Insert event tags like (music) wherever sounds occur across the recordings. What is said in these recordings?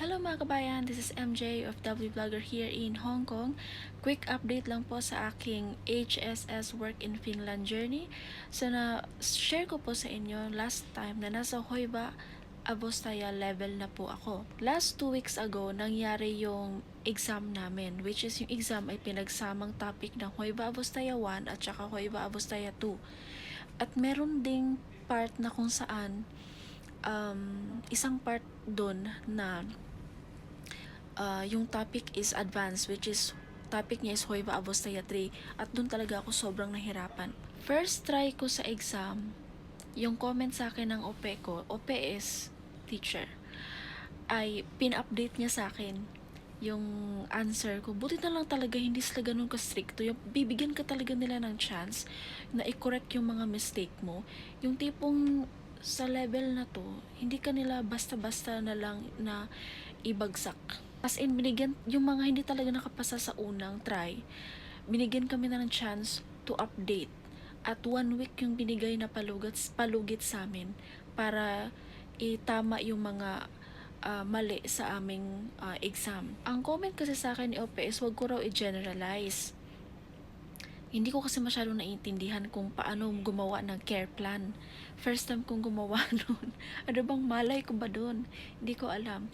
Hello mga kabayan, this is MJ of W Vlogger here in Hong Kong. Quick update lang po sa aking HSS Work in Finland journey. So na share ko po sa inyo last time na nasa Hoiba Abostaya level na po ako. Last two weeks ago, nangyari yung exam namin, which is yung exam ay pinagsamang topic ng Hoiba Abostaya 1 at saka Hoiba Abostaya 2. At meron ding part na kung saan um, isang part doon na uh, yung topic is advanced which is topic niya is Hoiva Avostaya 3 at doon talaga ako sobrang nahirapan. First try ko sa exam, yung comment sa akin ng OP ko, OPS teacher, ay pin-update niya sa akin yung answer ko. Buti na lang talaga hindi sila ganun ka-stricto. Yung bibigyan ka talaga nila ng chance na i-correct yung mga mistake mo. Yung tipong sa level na to, hindi ka nila basta-basta na lang na ibagsak. As in, binigyan, yung mga hindi talaga nakapasa sa unang try, binigyan kami na ng chance to update. At one week yung binigay na palugit, palugit sa amin para itama yung mga ah, mali sa aming ah, exam. Ang comment kasi sa akin ni Ope is wag ko raw i-generalize. Hindi ko kasi masyadong naiintindihan kung paano gumawa ng care plan. First time kong gumawa (laughs) nun. ano bang malay ko ba dun? Hindi ko alam.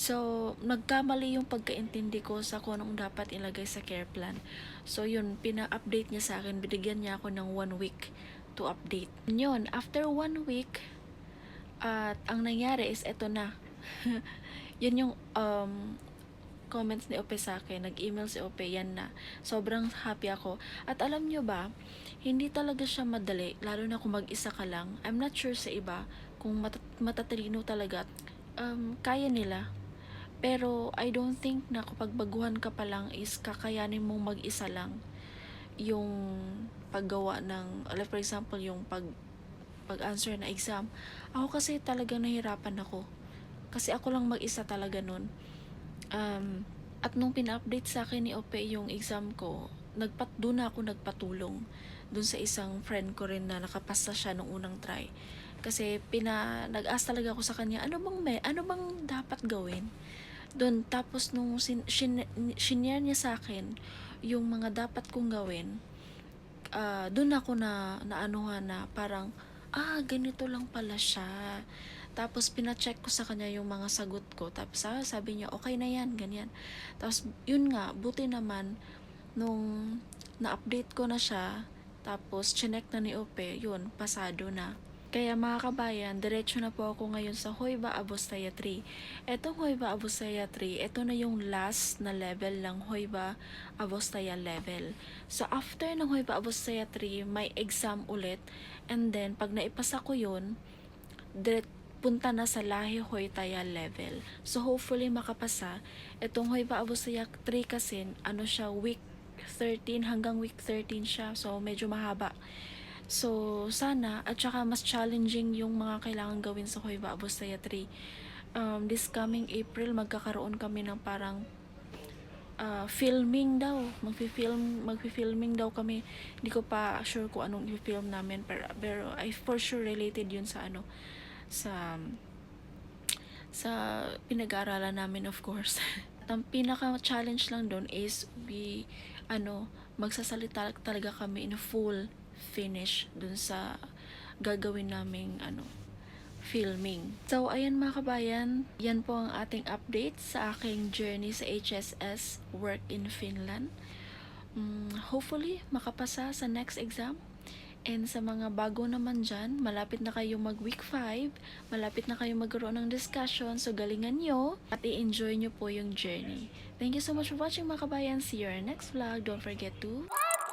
So, nagkamali yung pagkaintindi ko sa kung anong dapat ilagay sa care plan. So, yun, pina-update niya sa akin. Binigyan niya ako ng one week to update. Yun, after one week, at ang nangyari is eto na. (laughs) yun yung um, comments ni Ope sa akin. Nag-email si Ope, yan na. Sobrang happy ako. At alam nyo ba, hindi talaga siya madali, lalo na kung mag-isa ka lang. I'm not sure sa iba kung matat- matatalino talaga. Um, kaya nila. Pero I don't think na kapag baguhan ka pa lang is kakayanin mong mag-isa lang yung paggawa ng, like for example, yung pag pag-answer na exam. Ako kasi talaga nahirapan ako. Kasi ako lang mag-isa talaga nun. Um, at nung pina-update sa akin ni Ope yung exam ko, nagpat doon ako nagpatulong doon sa isang friend ko rin na nakapasa siya nung unang try. Kasi pina nag-ask talaga ako sa kanya, ano bang may, ano bang dapat gawin? Doon tapos nung sin, shin, shinare niya sa akin yung mga dapat kong gawin, ah doon ako na naanuhan na parang ah ganito lang pala siya. Tapos pina-check ko sa kanya yung mga sagot ko. Tapos ah, sabi niya okay na yan, ganyan. Tapos yun nga, buti naman nung na-update ko na siya, tapos chinek na ni Ope, yun, pasado na. Kaya mga kabayan, diretso na po ako ngayon sa Hoiba Abostaya 3. Etong Hoiba Abostaya 3, ito na yung last na level ng Hoiba Abostaya level. So after ng Hoiba Abostaya 3, may exam ulit. And then, pag naipasa ko yun, direct punta na sa Lahi Hoytaya level. So hopefully makapasa. Itong Hoiba Abostaya 3 kasi, ano siya, week 13 hanggang week 13 siya. So medyo mahaba. So, sana, at saka mas challenging yung mga kailangan gawin sa Hoiva Abostaya 3. Um, this coming April, magkakaroon kami ng parang uh, filming daw. Magfi-film, magfi-filming daw kami. Hindi ko pa sure kung anong i-film namin. Pero, pero I for sure related yun sa ano, sa sa pinag-aaralan namin of course. (laughs) Ang pinaka-challenge lang doon is we, ano, magsasalita talaga kami in full finish dun sa gagawin naming ano filming. So, ayan mga kabayan, yan po ang ating update sa aking journey sa HSS Work in Finland. Mm, hopefully, makapasa sa next exam. And sa mga bago naman dyan, malapit na kayo mag week 5, malapit na kayo magkaroon ng discussion, so galingan nyo at i-enjoy nyo po yung journey. Thank you so much for watching mga kabayan. See you in our next vlog. Don't forget to